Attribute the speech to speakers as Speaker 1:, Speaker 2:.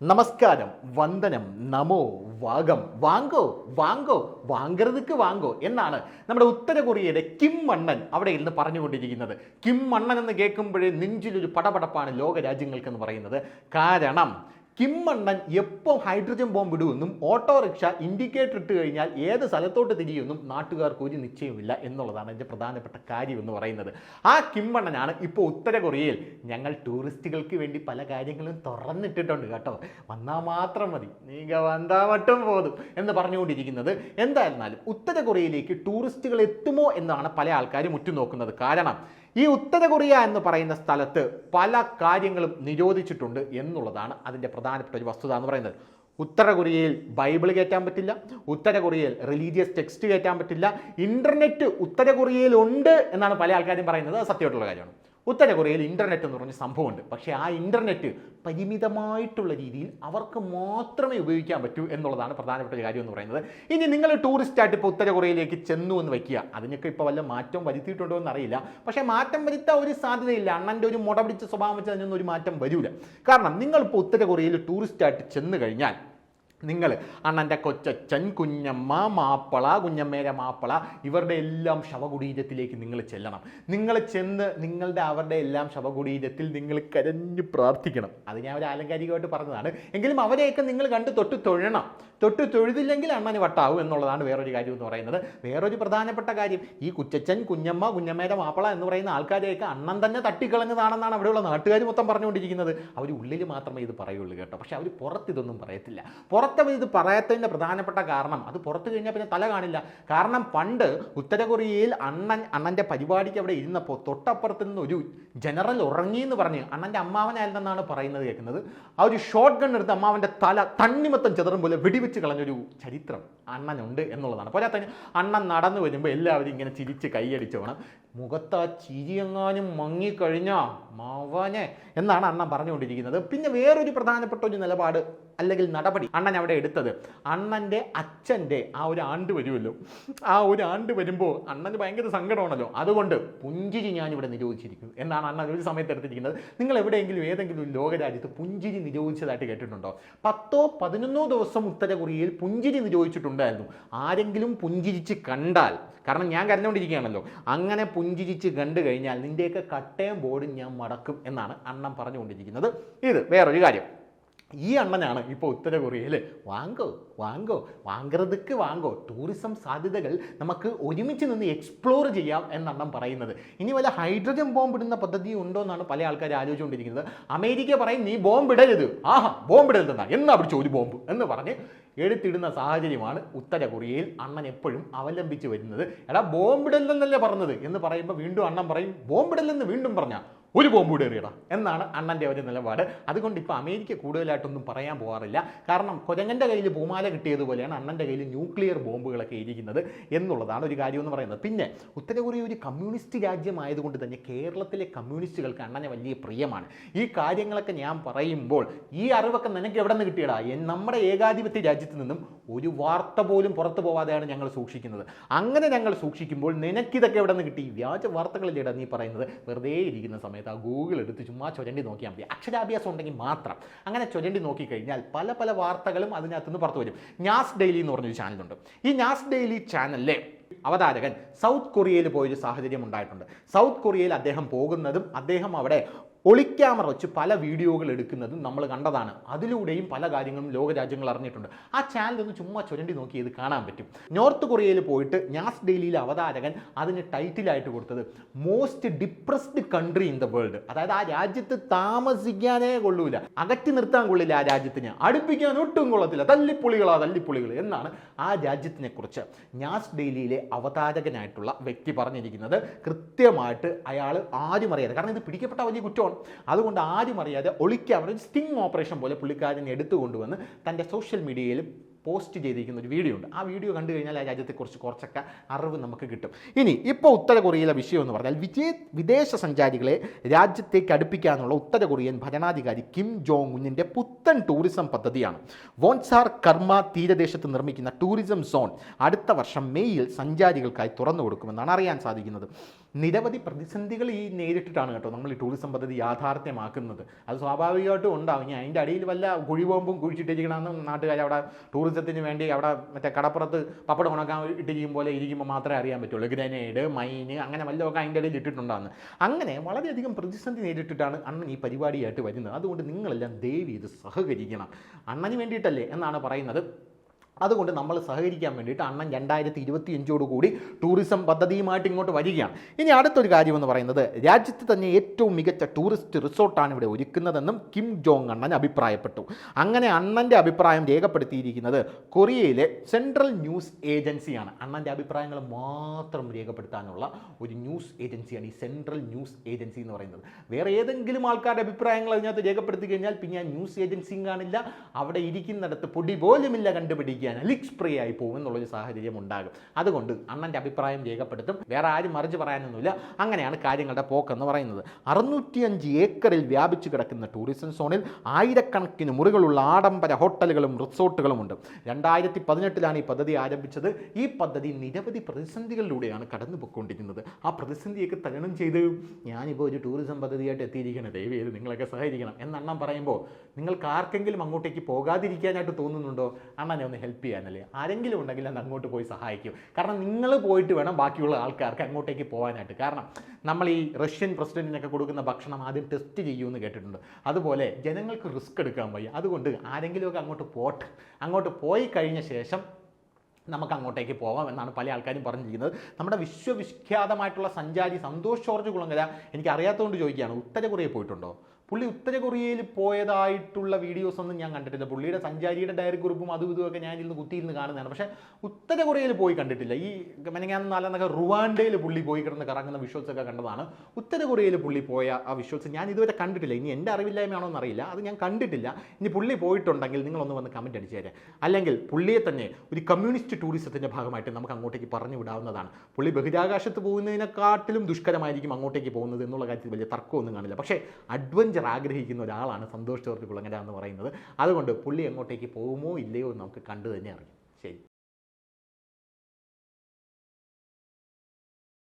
Speaker 1: നമസ്കാരം വന്ദനം നമോ വാഗം വാങ്കോ വാങ്കോ വാങ്കരുതുക്ക് വാങ്കോ എന്നാണ് നമ്മുടെ ഉത്തര കൊറിയയുടെ കിം മണ്ണൻ അവിടെ ഇരുന്ന് പറഞ്ഞുകൊണ്ടിരിക്കുന്നത്. കിം മണ്ണൻ എന്ന് കേൾക്കുമ്പോഴേ നെഞ്ചിലൊരു പടപടപ്പാണ് ലോക രാജ്യങ്ങൾക്കെന്ന് പറയുന്നത്. കാരണം കിം മണ്ണൻ എപ്പോൾ ഹൈഡ്രജൻ ബോംബ് ഇടുമെന്നും ഓട്ടോറിക്ഷ ഇൻഡിക്കേറ്റർ ഇട്ട് കഴിഞ്ഞാൽ ഏത് സ്ഥലത്തോട്ട് തിരിയുമെന്നും നാട്ടുകാർക്ക് ഒരു നിശ്ചയമില്ല എന്നുള്ളതാണ് അതിന്റെ പ്രധാനപ്പെട്ട കാര്യം എന്ന് പറയുന്നത്. ആ കിമ്മണ്ണനാണ് ഇപ്പോൾ ഉത്തര കൊറിയയിൽ ഞങ്ങൾ ടൂറിസ്റ്റുകൾക്ക് വേണ്ടി പല കാര്യങ്ങളും തുറന്നിട്ടിട്ടുണ്ട് കേട്ടോ. വന്നാൽ മാത്രം മതി. നീങ്ക വന്നാൽ മട്ടും പോതും എന്ന് പറഞ്ഞുകൊണ്ടിരിക്കുന്നത്. എന്തായിരുന്നാലും ഉത്തര കൊറിയയിലേക്ക് ടൂറിസ്റ്റുകൾ എത്തുമോ എന്നാണ് പല ആൾക്കാരും ഉറ്റുനോക്കുന്നത്. കാരണം ഈ ഉത്തര കൊറിയ എന്ന് പറയുന്ന സ്ഥലത്ത് പല കാര്യങ്ങളും നിരോധിച്ചിട്ടുണ്ട് എന്നുള്ളതാണ് അതിന്റെ പ്രധാനപ്പെട്ട ഒരു വസ്തുത എന്ന് പറയുന്നത്. ഉത്തര കൊറിയയിൽ ബൈബിൾ കയറ്റാൻ പറ്റില്ല ഉത്തര കൊറിയയിൽ റിലീജിയസ് ടെക്സ്റ്റ് കയറ്റാൻ പറ്റില്ല ഇന്റർനെറ്റ് ഉത്തര കൊറിയയിൽ ഉണ്ട് എന്നാണ് പല ആൾക്കാരും പറയുന്നത്. സത്യമായിട്ടുള്ള കാര്യമാണ്. ഉത്തര കൊറിയയിൽ ഇന്റർനെറ്റ് എന്ന് പറഞ്ഞ സംഭവമുണ്ട്. പക്ഷേ ആ ഇന്റർനെറ്റ് പരിമിതമായിട്ടുള്ള രീതിയിൽ അവർക്ക് മാത്രമേ ഉപയോഗിക്കാൻ പറ്റൂ എന്നുള്ളതാണ് പ്രധാനപ്പെട്ട ഒരു കാര്യം എന്ന് പറയുന്നത്. ഇനി നിങ്ങൾ ടൂറിസ്റ്റായിട്ട് ഇപ്പോൾ ഉത്തര കൊറിയയിലേക്ക് ചെന്നു എന്ന് വയ്ക്കുക അതിനൊക്കെ ഇപ്പോൾ വല്ല മാറ്റം വരുത്തിയിട്ടുണ്ടോ എന്ന് അറിയില്ല പക്ഷേ മാറ്റം വരുത്താൻ ഒരു സാധ്യതയില്ല. അണ്ണന്റെ ഒരു മുടപിടിച്ച സ്വഭാവം വെച്ച് അതിനൊന്നും ഒരു മാറ്റം വരില്ല കാരണം നിങ്ങളിപ്പോൾ ഉത്തര കൊറിയയിൽ ടൂറിസ്റ്റായിട്ട് ചെന്ന് കഴിഞ്ഞാൽ നിങ്ങൾ അണ്ണന്റെ കൊച്ചച്ഛൻ കുഞ്ഞമ്മ മാപ്പള കുഞ്ഞമ്മേരെ മാപ്പള ഇവരുടെ എല്ലാം ശവകുടീരത്തിലേക്ക് നിങ്ങൾ ചെല്ലണം. നിങ്ങൾ ചെന്ന് നിങ്ങളുടെ അവരുടെ എല്ലാം ശവകുടീരത്തിൽ നിങ്ങൾ കരഞ്ഞു പ്രാർത്ഥിക്കണം. അത് ഞാൻ ഒരു ആലങ്കാരികമായിട്ട് പറഞ്ഞതാണ്. എങ്കിലും അവരെയൊക്കെ നിങ്ങൾ കണ്ട് തൊട്ട് തൊഴണം. തൊട്ട് തൊഴുതില്ലെങ്കിൽ അണ്ണന് വട്ടാവും എന്നുള്ളതാണ് വേറൊരു കാര്യം എന്ന് പറയുന്നത്. വേറൊരു പ്രധാനപ്പെട്ട കാര്യം ഈ കുച്ചച്ഛൻ കുഞ്ഞമ്മ കുഞ്ഞമ്മേരെ മാപ്പള എന്ന് പറയുന്ന ആൾക്കാരെയൊക്കെ അണ്ണൻ തന്നെ തട്ടിക്കളഞ്ഞതാണെന്നാണ് അവിടെയുള്ള നാട്ടുകാർ മൊത്തം പറഞ്ഞുകൊണ്ടിരിക്കുന്നത്. അവർ ഉള്ളിൽ മാത്രമേ ഇത് പറയുള്ളൂ കേട്ടോ. പക്ഷേ അവർ പുറത്തിതൊന്നും പറയത്തില്ല. പുറത്തവർ ഇത് പറയാത്തതിന്റെ പ്രധാനപ്പെട്ട കാരണം അത് പുറത്ത് കഴിഞ്ഞാൽ പിന്നെ തല കാണില്ല. കാരണം പണ്ട് ഉത്തര കൊറിയയിൽ അണ്ണൻ അണ്ണന്റെ പരിപാടിക്ക് അവിടെ ഇരുന്നപ്പോൾ തൊട്ടപ്പുറത്ത് നിന്ന് ഒരു ജനറൽ ഉറങ്ങി എന്ന് പറഞ്ഞ് അണ്ണന്റെ അമ്മാവനായിരുന്നെന്നാണ് പറയുന്നത് കേൾക്കുന്നത്. ആ ഒരു ഷോർട്ട് ഗൺ എടുത്ത് അമ്മാവന്റെ തല തണ്ണിമത്തം ചെതറും പോലെ വെടിവെച്ച് കളഞ്ഞൊരു ചരിത്രം അണ്ണനുണ്ട് എന്നുള്ളതാണ്. പോരാത്തതിന് അണ്ണൻ നടന്നു വരുമ്പോൾ എല്ലാവരും ഇങ്ങനെ ചിരിച്ച് കൈയടിച്ച് വേണം മുഖത്ത് ചിരിയെങ്ങാനും മങ്ങിക്കഴിഞ്ഞാ മാവാനെ എന്നാണ് അണ്ണൻ പറഞ്ഞുകൊണ്ടിരിക്കുന്നത്. പിന്നെ വേറൊരു പ്രധാനപ്പെട്ട ഒരു നിലപാട് അല്ലെങ്കിൽ നടപടി അണ്ണൻ അവിടെ എടുത്തത്. അണ്ണന്റെ അച്ഛന്റെ ആ ഒരു ആണ്ട് വരുമല്ലോ. ആ ഒരു ആണ്ട് വരുമ്പോൾ അണ്ണന് ഭയങ്കര സങ്കടമാണല്ലോ. അതുകൊണ്ട് പുഞ്ചിരി ഞാനിവിടെ നിരോധിച്ചിരിക്കുന്നു എന്നാണ് അണ്ണൻ ഒരു സമയത്ത് എടുത്തിരിക്കുന്നത്. നിങ്ങൾ എവിടെയെങ്കിലും ഏതെങ്കിലും ഒരു ലോകരാജ്യത്ത് പുഞ്ചിരി നിരോധിച്ചതായിട്ട് കേട്ടിട്ടുണ്ടോ? പത്തോ പതിനൊന്നോ ദിവസം ഉത്തര കൊറിയയിൽ പുഞ്ചിരി നിരോധിച്ചിട്ടുണ്ടായിരുന്നു. ആരെങ്കിലും പുഞ്ചിരിച്ച് കണ്ടാൽ കാരണം ഞാൻ കരഞ്ഞുകൊണ്ടിരിക്കുകയാണല്ലോ അങ്ങനെ പുഞ്ചിരിച്ച് കണ്ടു കഴിഞ്ഞാൽ നിന്റെയൊക്കെ കട്ടയം ബോർഡും ഞാൻ മടക്കും എന്നാണ് അണ്ണം പറഞ്ഞുകൊണ്ടിരിക്കുന്നത്. ഇത് വേറൊരു കാര്യം. ഈ അണ്ണനാണ് ഇപ്പോൾ ഉത്തര കൊറിയയിൽ വാങ്കോ വാങ്കോ വാങ്കറതുക്ക് വാങ്കോ ടൂറിസം സാധ്യതകൾ നമുക്ക് ഒരുമിച്ച് നിന്ന് എക്സ്പ്ലോർ ചെയ്യാം എന്നണ്ണം പറയുന്നത്. ഇനി വല്ല ഹൈഡ്രജൻ ബോംബ് ഇടുന്ന പദ്ധതി ഉണ്ടോ എന്നാണ് പല ആൾക്കാർ ആലോചിച്ചുകൊണ്ടിരിക്കുന്നത്. അമേരിക്ക പറയും നീ ബോംബ് ഇടരുത്. ആഹാ ബോംബ് ഇടരുതെന്നാ? എന്നാ പിടിച്ചു ഒരു ബോംബ്? എന്ന് പറഞ്ഞ് എടുത്തിടുന്ന സാഹചര്യമാണ് ഉത്തര കൊറിയയിൽ അണ്ണൻ എപ്പോഴും അവലംബിച്ച് വരുന്നത്. എടാ ബോംബിടല്ലെന്നല്ലേ പറഞ്ഞത്? എന്ന് പറയുമ്പോൾ വീണ്ടും അണ്ണൻ പറയും ബോംബിടല്ലെന്ന് വീണ്ടും പറഞ്ഞാൽ ഒരു ബോംബ് കൂടെ എറിയടാ. എന്നാണ് അണ്ണന്റെ ഒരു നിലപാട്. അതുകൊണ്ട് ഇപ്പോൾ അമേരിക്ക കൂടുതലായിട്ടൊന്നും പറയാൻ പോകാറില്ല കാരണം കൊരങ്ങന്റെ കയ്യിൽ പൂമാല കിട്ടിയതുപോലെയാണ് അണ്ണന്റെ കയ്യിൽ ന്യൂക്ലിയർ ബോംബുകളൊക്കെ ഇരിക്കുന്നത് എന്നുള്ളതാണ് ഒരു കാര്യം എന്ന് പറയുന്നത്. പിന്നെ ഉത്തര കൊറിയ ഒരു കമ്മ്യൂണിസ്റ്റ് രാജ്യമായതുകൊണ്ട് തന്നെ കേരളത്തിലെ കമ്മ്യൂണിസ്റ്റുകൾക്ക് അണ്ണനെ വലിയ പ്രിയമാണ്. ഈ കാര്യങ്ങളൊക്കെ ഞാൻ പറയുമ്പോൾ ഈ അറിവൊക്കെ നിനക്ക് എവിടെ നിന്ന് കിട്ടിയടാ? നമ്മുടെ ഏകാധിപത്യ രാജ്യത്ത് നിന്നും ഒരു വാർത്ത പോലും പുറത്തു പോവാതെയാണ് ഞങ്ങൾ സൂക്ഷിക്കുന്നത്. അങ്ങനെ ഞങ്ങൾ സൂക്ഷിക്കുമ്പോൾ നിനക്കിതൊക്കെ എവിടെ നിന്ന് കിട്ടി? വ്യാജ വാർത്തകളിലേടാ നീ പറയുന്നത്. വെറുതെ ഇരിക്കുന്ന സമയത്ത് ആ ഗൂഗിൾ എടുത്ത് ചുമ്മാ ചുരണ്ടി നോക്കിയാൽ മതി. അക്ഷരാഭ്യാസം ഉണ്ടെങ്കിൽ മാത്രം. അങ്ങനെ ചുരണ്ടി നോക്കിക്കഴിഞ്ഞാൽ പല പല വാർത്തകളും അതിനകത്ത് നിന്ന് പുറത്തു വരും. ഞാസ് ഡെയിലി എന്ന് പറഞ്ഞൊരു ചാനലുണ്ട്. ഈ ഞാസ് ഡെയിലി ചാനലിലെ അവതാരകൻ സൗത്ത് കൊറിയയിൽ പോയൊരു സാഹചര്യം ഉണ്ടായിട്ടുണ്ട്. സൗത്ത് കൊറിയയിൽ അദ്ദേഹം പോകുന്നതും അദ്ദേഹം അവിടെ ഒളിക്യാമറ വെച്ച് പല വീഡിയോകൾ എടുക്കുന്നതും നമ്മൾ കണ്ടതാണ്. അതിലൂടെയും പല കാര്യങ്ങളും ലോകരാജ്യങ്ങൾ അറിഞ്ഞിട്ടുണ്ട്. ആ ചാനൽ ഒന്ന് ചുമ്മാ ചുരണ്ടി നോക്കി ഇത് കാണാൻ പറ്റും. നോർത്ത് കൊറിയയിൽ പോയിട്ട് ഞാസ് ഡെയിലിയിലെ അവതാരകൻ അതിന് ടൈറ്റിലായിട്ട് കൊടുത്തത് most depressed country in the world അതായത് ആ രാജ്യത്ത് താമസിക്കാനേ കൊള്ളൂല. അകറ്റി നിർത്താൻ കൊള്ളില്ല ആ രാജ്യത്തിന്. അടുപ്പിക്കാൻ ഒട്ടും കൊള്ളത്തില്ല. തല്ലിപ്പൊളികളാ തല്ലിപ്പൊളികൾ എന്നാണ് ആ രാജ്യത്തിനെ കുറിച്ച് ഞാസ് ഡെയിലിയിലെ അവതാരകനായിട്ടുള്ള വ്യക്തി പറഞ്ഞിരിക്കുന്നത്. കൃത്യമായിട്ട് അയാൾ ആരും അറിയാതെ കാരണം ഇത് പിടിക്കപ്പെട്ട വലിയ കുറ്റമാണ്. അതുകൊണ്ട് ആരും അറിയാതെ ഒളിക്കാൻ ഒരു സ്റ്റിങ് ഓപ്പറേഷൻ പോലെ പുള്ളിക്കാരനെ എടുത്തു കൊണ്ടുവന്ന് തന്റെ സോഷ്യൽ മീഡിയയിൽ പോസ്റ്റ് ചെയ്തിരിക്കുന്ന ഒരു വീഡിയോ ഉണ്ട്. ആ വീഡിയോ കണ്ടു കഴിഞ്ഞാൽ ആ രാജ്യത്തെക്കുറിച്ച് കുറച്ചൊക്കെ അറിവ് നമുക്ക് കിട്ടും. ഇനി ഇപ്പോൾ ഉത്തര കൊറിയയിലെ വിഷയം എന്ന് പറഞ്ഞാൽ വിജയ വിദേശ സഞ്ചാരികളെ രാജ്യത്തേക്ക് അടുപ്പിക്കാനുള്ള ഉത്തര കൊറിയൻ ഭരണാധികാരി കിം ജോങ് ഉന്നിന്റെ പുത്തൻ ടൂറിസം പദ്ധതിയാണ്. വോൺസാർ കർമ്മ തീരദേശത്ത് നിർമ്മിക്കുന്ന ടൂറിസം സോൺ അടുത്ത വർഷം മെയ്യിൽ സഞ്ചാരികൾക്കായി തുറന്നു കൊടുക്കുമെന്നാണ് അറിയാൻ സാധിക്കുന്നത്. നിരവധി പ്രതിസന്ധികൾ ഈ നേരിട്ടിട്ടാണ് കേട്ടോ നമ്മൾ ഈ ടൂറിസം പദ്ധതി യാഥാർത്ഥ്യമാക്കുന്നത്. അത് സ്വാഭാവികമായിട്ടും ഉണ്ടാവും. ഇനി അതിന്റെ അടിയിൽ വല്ല കുഴിബോംബും കുഴിച്ചിട്ടിരിക്കണമെന്ന് നാട്ടുകാർ അവിടെ ടൂറിസത്തിന് വേണ്ടി അവിടെ മറ്റേ കടപ്പുറത്ത് പപ്പടം ഉണക്കാൻ ഇട്ടിരിക്കും പോലെ ഇരിക്കുമ്പോൾ മാത്രമേ അറിയാൻ പറ്റുള്ളൂ. ഗ്രനേഡ് മൈന് അങ്ങനെ വല്ലതൊക്കെ അതിന്റെ ഇടയിൽ ഇട്ടിട്ടുണ്ടാകുന്നു അങ്ങനെ വളരെയധികം പ്രതിസന്ധി നേരിട്ടിട്ടാണ് അണ്ണൻ ഈ പരിപാടിയായിട്ട് വരുന്നത്. അതുകൊണ്ട് നിങ്ങളെല്ലാം ദയവ് ഇത് സഹകരിക്കണം. അണ്ണന് വേണ്ടിയിട്ടല്ലേ എന്നാണ് പറയുന്നത്. അതുകൊണ്ട് നമ്മൾ സഹകരിക്കാൻ വേണ്ടിയിട്ട് അണ്ണൻ രണ്ടായിരത്തി ഇരുപത്തി അഞ്ചോടുകൂടി ടൂറിസം പദ്ധതിയുമായിട്ട് ഇങ്ങോട്ട് വരികയാണ്. ഇനി അടുത്തൊരു കാര്യമെന്ന് പറയുന്നത് രാജ്യത്ത് തന്നെ ഏറ്റവും മികച്ച ടൂറിസ്റ്റ് റിസോർട്ടാണ് ഇവിടെ ഒരുക്കുന്നതെന്നും കിം ജോങ് അണ്ണൻ അഭിപ്രായപ്പെട്ടു. അങ്ങനെ അണ്ണന്റെ അഭിപ്രായം രേഖപ്പെടുത്തിയിരിക്കുന്നത് കൊറിയയിലെ സെൻട്രൽ ന്യൂസ് ഏജൻസിയാണ്. അണ്ണന്റെ അഭിപ്രായങ്ങൾ മാത്രം രേഖപ്പെടുത്താനുള്ള ഒരു ന്യൂസ് ഏജൻസിയാണ് ഈ സെൻട്രൽ ന്യൂസ് ഏജൻസി എന്ന് പറയുന്നത്. വേറെ ഏതെങ്കിലും ആൾക്കാരുടെ അഭിപ്രായങ്ങൾ അതിനകത്ത് രേഖപ്പെടുത്തി കഴിഞ്ഞാൽ പിന്നെ ആ ന്യൂസ് ഏജൻസിയും കാണില്ല. അവിടെ ഇരിക്കുന്നിടത്ത് പൊടി പോലുമില്ല കണ്ടുപിടിക്കാൻ. ലിക്സ് പ്രീ ആയി പോകും എന്നുള്ളൊരു സാഹചര്യം ഉണ്ടാകും അതുകൊണ്ട് അണ്ണന്റെ അഭിപ്രായം രേഖപ്പെടുത്തും. വേറെ ആരും മറിച്ച് പറയാനൊന്നുമില്ല. അങ്ങനെയാണ് കാര്യങ്ങളുടെ പോക്കെന്ന് പറയുന്നത്. അറുന്നൂറ്റിയഞ്ച് ഏക്കറിൽ വ്യാപിച്ചു കിടക്കുന്ന ടൂറിസം സോണിൽ ആയിരക്കണക്കിന് മുറികളുള്ള ആഡംബര ഹോട്ടലുകളും റിസോർട്ടുകളും ഉണ്ട് രണ്ടായിരത്തി പതിനെട്ടിലാണ് ഈ പദ്ധതി ആരംഭിച്ചത്. ഈ പദ്ധതി നിരവധി പ്രതിസന്ധികളിലൂടെയാണ് കടന്നു പോയിക്കൊണ്ടിരിക്കുന്നത് ആ പ്രതിസന്ധിയൊക്കെ തരണം ചെയ്ത് ഞാനിപ്പോൾ ഒരു ടൂറിസം പദ്ധതിയായിട്ട് എത്തിയിരിക്കണം. ദയവ് ചെയ്ത് നിങ്ങളൊക്കെ സഹകരിക്കണം. എന്ന് അണ്ണൻ പറയുമ്പോൾ നിങ്ങൾക്ക് ആർക്കെങ്കിലും അങ്ങോട്ടേക്ക് പോകാതിരിക്കാനായിട്ട് തോന്നുന്നുണ്ടോ? അണ്ണനെ ഒന്ന് ഹെൽപ്പ് ചെയ്യാനല്ലേ ആരെങ്കിലും ഉണ്ടെങ്കിൽ അത് അങ്ങോട്ട് പോയി സഹായിക്കും. കാരണം നിങ്ങൾ പോയിട്ട് വേണം ബാക്കിയുള്ള ആൾക്കാർക്ക് അങ്ങോട്ടേക്ക് പോകാനായിട്ട്. കാരണം നമ്മൾ ഈ റഷ്യൻ പ്രസിഡന്റിനൊക്കെ കൊടുക്കുന്ന ഭക്ഷണം ആദ്യം ടെസ്റ്റ് ചെയ്യുമെന്ന് കേട്ടിട്ടുണ്ട്. അതുപോലെ ജനങ്ങൾക്ക് റിസ്ക് എടുക്കാൻ വയ്യ. അതുകൊണ്ട് ആരെങ്കിലുമൊക്കെ അങ്ങോട്ട് പോട്ട്. അങ്ങോട്ട് പോയി കഴിഞ്ഞ ശേഷം നമുക്ക് അങ്ങോട്ടേക്ക് പോകാം എന്നാണ് പല ആൾക്കാരും പറഞ്ഞിരിക്കുന്നത്. നമ്മുടെ വിശ്വവിഖ്യാതമായിട്ടുള്ള സഞ്ചാരി സന്തോഷ് ജോർജ് കുളങ്കര എനിക്ക് അറിയാത്തതുകൊണ്ട് ചോദിക്കുകയാണ്. ഉത്തര കൊറിയയിൽ പോയിട്ടുണ്ടോ? പുള്ളി ഉത്തര കൊറിയയിൽ പോയതായിട്ടുള്ള വീഡിയോസ് ഒന്നും ഞാൻ കണ്ടിട്ടില്ല. പുള്ളിയുടെ സഞ്ചാരിയുടെ ഡയറി കുറിപ്പും അതും ഇതുമൊക്കെ ഞാൻ ഇരുന്ന് കുത്തിയിരുന്ന് കാണുന്നതാണ്. പക്ഷേ ഉത്തര കൊറിയയിൽ പോയി കണ്ടിട്ടില്ല. ഈ മെനങ്ങാൻ നാലെന്നൊക്കെ റുവാണ്ടയിൽ പുള്ളി പോയി കിടന്ന് കറങ്ങുന്ന വിഷ്വൽസ് ഒക്കെ കണ്ടതാണ്. ഉത്തര കൊറിയയിൽ പുള്ളി പോയ ആ വിഷ്വൽസ് ഞാൻ ഇതുവരെ കണ്ടിട്ടില്ല. ഇനി എന്റെ അറിവില്ലായ്മയാണോ എന്നറിയില്ല അത് ഞാൻ കണ്ടിട്ടില്ല. ഇനി പുള്ളി പോയിട്ടുണ്ടെങ്കിൽ നിങ്ങളൊന്ന് വന്ന് കമന്റ് അടിച്ചേരെ അല്ലെങ്കിൽ പുള്ളിയെ തന്നെ ഒരു കമ്മ്യൂണിസ്റ്റ് ടൂറിസത്തിന്റെ ഭാഗമായിട്ട് നമുക്ക് അങ്ങോട്ടേക്ക് പറഞ്ഞു വിടാവുന്നതാണ്. പുള്ളി ബഹിരാകാശത്ത് പോകുന്നതിനെക്കാട്ടിലും ദുഷ്കരമായിരിക്കും അങ്ങോട്ടേക്ക് പോകുന്നത് എന്നുള്ള കാര്യത്തിൽ വലിയ തർക്കമൊന്നും കാണില്ല. പക്ഷേ അഡ്വഞ്ചർ ആഗ്രഹിക്കുന്ന ഒരാളാണ് സന്തോഷ് കുളങ്ങര എന്ന് പറയുന്നത്. അതുകൊണ്ട് പുള്ളി അങ്ങോട്ടേക്ക് പോകുമോ ഇല്ലയോ എന്ന് നമുക്ക് കണ്ടു തന്നെ അറിയാം. ശരി.